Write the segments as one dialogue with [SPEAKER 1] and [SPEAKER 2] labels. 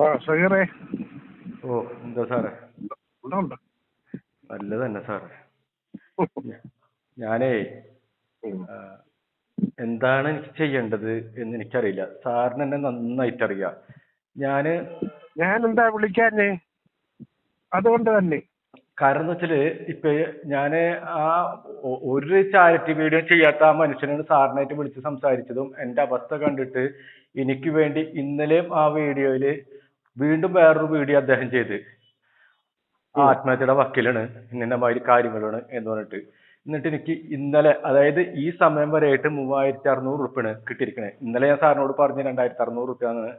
[SPEAKER 1] ആ സഹീറേ
[SPEAKER 2] ഓ എന്താ സാറേ? നല്ലത് തന്നെ സാറേ. ഞാനേ എന്താണ് എനിക്ക് ചെയ്യേണ്ടത് എന്ന് എനിക്കറിയില്ല. സാറിന് എന്നെ നന്നായിട്ട് അറിയാം ഞാൻ
[SPEAKER 1] ഞാൻ എന്താ വിളിക്കാഞ്ഞേ? അതുകൊണ്ട് തന്നെ.
[SPEAKER 2] കാരണം എന്ന് വെച്ചാൽ ഇപ്പൊ ഞാൻ ആ ഒരു ചാരിറ്റി വീഡിയോ ചെയ്യാത്ത ആ മനുഷ്യനോട് സാറിനായിട്ട് വിളിച്ച് സംസാരിച്ചതും എന്റെ അവസ്ഥ കണ്ടിട്ട് എനിക്ക് വേണ്ടി ഇന്നലെയും ആ വീഡിയോയിൽ വീണ്ടും വേറൊരു വീഡിയോ അദ്ദേഹം ചെയ്ത്. ആത്മഹത്യയുടെ വക്കീലാണ്. ഇന്ന മാതിരി കാര്യങ്ങളാണ് എന്ന് പറഞ്ഞിട്ട്. എന്നിട്ട് എനിക്ക് ഇന്നലെ അതായത് ഈ സമയം വരെയായിട്ട് മൂവായിരത്തി അറുന്നൂറ് റുപ്യാണ് കിട്ടിയിരിക്കണേ. ഇന്നലെ ഞാൻ സാറിനോട് പറഞ്ഞ് രണ്ടായിരത്തി അറുന്നൂറ് റുപ്യാന്ന്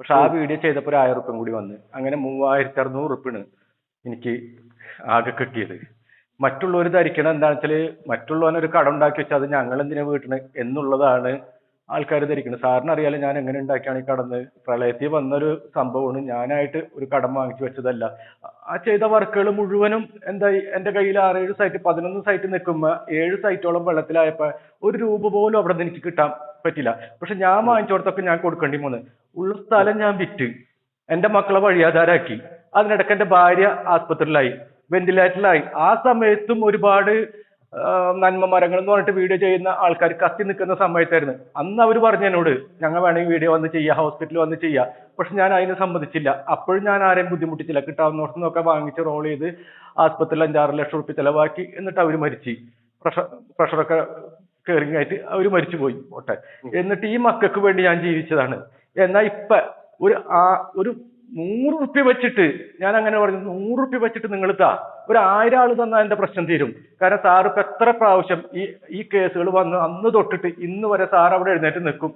[SPEAKER 2] പക്ഷെ ആ വീഡിയോ ചെയ്തപ്പോൾ ഒരു ആയിരം റുപ്യം കൂടി വന്ന്. അങ്ങനെ മൂവായിരത്തി അറുന്നൂറ് റുപ്യാണ് എനിക്ക് ആകെ കിട്ടിയത്. മറ്റുള്ളവർ ധരിക്കണം എന്താണെന്ന് വെച്ചാൽ മറ്റുള്ളവനൊരു കടം ഉണ്ടാക്കി വെച്ചാൽ അത് ഞങ്ങൾ എന്തിനാ വീട്ടണ് എന്നുള്ളതാണ് ആൾക്കാർ ധരിക്കുന്നത് സാറിന് അറിയാലോ ഞാൻ എങ്ങനെ ഉണ്ടാക്കിയാണ് ഈ കടന്ന്? പ്രളയത്തിൽ വന്നൊരു സംഭവമാണ്. ഞാനായിട്ട് ഒരു കടം വാങ്ങിച്ചു വെച്ചതല്ല. ആ ചെയ്ത വർക്കുകൾ മുഴുവനും എന്തായി എന്റെ കയ്യിൽ ആറേഴ് സൈറ്റ് പതിനൊന്ന് സൈറ്റ് നിൽക്കുമ്പോൾ ഏഴ് സൈറ്റോളം വെള്ളത്തിലായപ്പോൾ ഒരു രൂപ പോലും അവിടെ നിന്ന് എനിക്ക് കിട്ടാൻ പറ്റില്ല. പക്ഷെ ഞാൻ വാങ്ങിച്ചു കൊടുത്തൊക്കെ ഞാൻ കൊടുക്കേണ്ടി പോന്ന് ഉള്ള സ്ഥലം ഞാൻ വിറ്റ്. എന്റെ മക്കളെ വഴിയാധാരാക്കി. അതിനിടയ്ക്ക് എന്റെ ഭാര്യ ആസ്പത്രിയിലായി. വെന്റിലേറ്ററിലായി ആ സമയത്തും ഒരുപാട് നന്മ മരങ്ങൾ എന്ന് പറഞ്ഞിട്ട് വീഡിയോ ചെയ്യുന്ന ആൾക്കാർ കത്തി നിൽക്കുന്ന സമയത്തായിരുന്നു. അന്ന് അവർ പറഞ്ഞു എന്നോട് ഞങ്ങൾ വേണമെങ്കിൽ വീഡിയോ വന്ന് ചെയ്യാം ഹോസ്പിറ്റലിൽ വന്ന് ചെയ്യാം. പക്ഷെ ഞാൻ അതിനെ സമ്മതിച്ചില്ല. അപ്പോഴും ഞാൻ ആരെയും ബുദ്ധിമുട്ടിച്ചില്ല. കിട്ടാവുന്നിടത്തുനിന്നൊക്കെ വാങ്ങിച്ച് റോൾ ചെയ്ത് ആസ്പത്രിയിൽ അഞ്ചാറ് ലക്ഷം റുപ്യ ചെലവാക്കി എന്നിട്ട് അവർ മരിച്ചു. പ്രഷർ പ്രഷറൊക്കെ കയറിങ്ങായിട്ട് അവർ മരിച്ചു പോയി. പോട്ടെ. എന്നിട്ട് ഈ മക്കൾക്ക് വേണ്ടി ഞാൻ ജീവിച്ചതാണ്. എന്നാൽ ഇപ്പൊ ഒരു ആ ഒരു നൂറ് റുപ്യ വെച്ചിട്ട് ഞാൻ അങ്ങനെ പറഞ്ഞു നൂറ് റുപ്യ വെച്ചിട്ട് നിങ്ങൾ താ ഒരു ആയിരം ആൾ തന്നാൽ എന്റെ പ്രശ്നം തീരും. കാരണം സാർ ഇപ്പൊ എത്ര പ്രാവശ്യം ഈ ഈ കേസുകൾ വന്ന് അന്ന് തൊട്ടിട്ട് ഇന്ന് വരെ സാർ അവിടെ എഴുന്നേറ്റ് നിൽക്കും.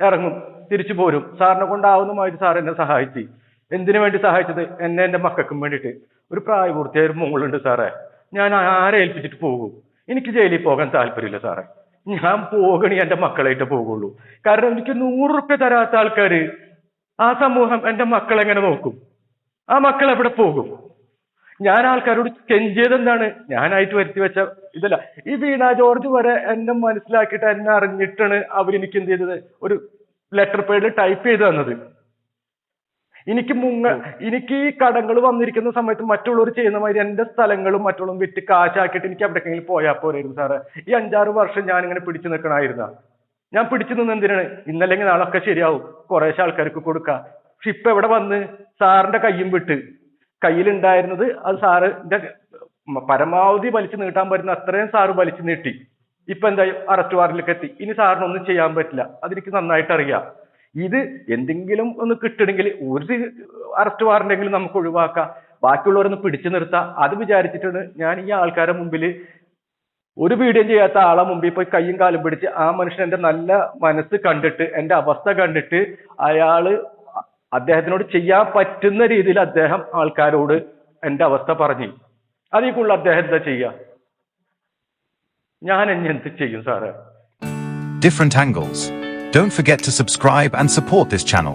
[SPEAKER 2] ഇറങ്ങും തിരിച്ചു പോരും. സാറിനെ കൊണ്ടാവുന്നതുമായിട്ട് സാർ എന്നെ സഹായിച്ചു. എന്തിനു വേണ്ടി സഹായിച്ചത്? എന്നെ എന്റെ മക്കൾക്കും വേണ്ടിയിട്ട്. ഒരു പ്രായപൂർത്തിയായ ഒരു മോളുണ്ട് സാറേ. ഞാൻ ആരെ ഏൽപ്പിച്ചിട്ട് പോകും? എനിക്ക് ജയിലിൽ പോകാൻ താല്പര്യമില്ല സാറേ. ഞാൻ പോകണി എന്റെ മക്കളായിട്ട് പോകുള്ളൂ. കാരണം എനിക്ക് നൂറ് റുപ്യ തരാത്ത ആൾക്കാര് ആ സമൂഹം എന്റെ മക്കളെ എങ്ങനെ നോക്കും? ആ മക്കൾ എവിടെ പോകും? ഞാൻ ആൾക്കാരോട് കെഞ്ചിയത് എന്താണ് ഞാനായിട്ട് വരുത്തി വെച്ച ഇതല്ല. ഈ വീണ ജോർജ് വരെ എന്നെ മനസ്സിലാക്കിയിട്ട് എന്നെ അറിഞ്ഞിട്ടാണ് അവരെനിക്ക് എന്ത് ചെയ്തത്? ഒരു ലെറ്റർ പേഡിൽ ടൈപ്പ് ചെയ്ത് തന്നത്. എനിക്ക് മുങ്ങ എനിക്ക് ഈ കടങ്ങൾ വന്നിരിക്കുന്ന സമയത്ത് മറ്റുള്ളവർ ചെയ്യുന്ന മാതിരി എന്റെ സ്ഥലങ്ങളും മറ്റുള്ളവരും വിറ്റ് കാശാക്കിയിട്ട് എനിക്ക് എവിടേക്കെങ്കിലും പോയാൽ പോരായിരുന്നു സാറേ. ഈ അഞ്ചാറ് വർഷം ഞാൻ ഇങ്ങനെ പിടിച്ചു നിൽക്കണമായിരുന്ന ഞാൻ പിടിച്ചു നിന്ന് എന്തിനാണ്? ഇന്നല്ലെങ്കിൽ നാളൊക്കെ ശരിയാവും. കുറേശ്ശെ ആൾക്കാർക്ക് കൊടുക്കാം. പക്ഷെ ഇപ്പൊ എവിടെ വന്ന്? സാറിന്റെ കയ്യും വിട്ട്. കയ്യിലുണ്ടായിരുന്നത് അത് സാറിന്റെ പരമാവധി വലിച്ചു നീട്ടാൻ പറ്റുന്ന അത്രയും സാറ് വലിച്ചു നീട്ടി. ഇപ്പൊ എന്തായി? അറസ്റ്റ് വാറിലേക്ക് എത്തി. ഇനി സാറിനൊന്നും ചെയ്യാൻ പറ്റില്ല. അതെനിക്ക് നന്നായിട്ട് അറിയാം. ഇത് എന്തെങ്കിലും ഒന്ന് കിട്ടണമെങ്കിൽ ഒരു അറസ്റ്റ് വാറന്റെങ്കിലും നമുക്ക് ഒഴിവാക്കാം. ബാക്കിയുള്ളവരൊന്ന് പിടിച്ചു നിർത്താം. അത് വിചാരിച്ചിട്ടാണ് ഞാൻ ഈ ആൾക്കാരുടെ മുമ്പിൽ ഒരു വീഡിയോ ചെയ്യാത്ത ആളെ മുമ്പിൽ പോയി കൈയും കാലും പിടിച്ച് ആ മനുഷ്യൻ എന്റെ നല്ല മനസ്സ് കണ്ടിട്ട് എന്റെ അവസ്ഥ കണ്ടിട്ട് അയാൾ അദ്ദേഹത്തിനോട് ചെയ്യാൻ പറ്റുന്ന രീതിയിൽ അദ്ദേഹം ആൾക്കാരോട് എന്റെ അവസ്ഥ പറഞ്ഞു അതിൽ കൂടുതൽ അദ്ദേഹം എന്താ ചെയ്യുക ഞാൻ എന്നെ എന്ത് ചെയ്യും സാറേ
[SPEAKER 3] different angles. Don't forget to subscribe and support this channel.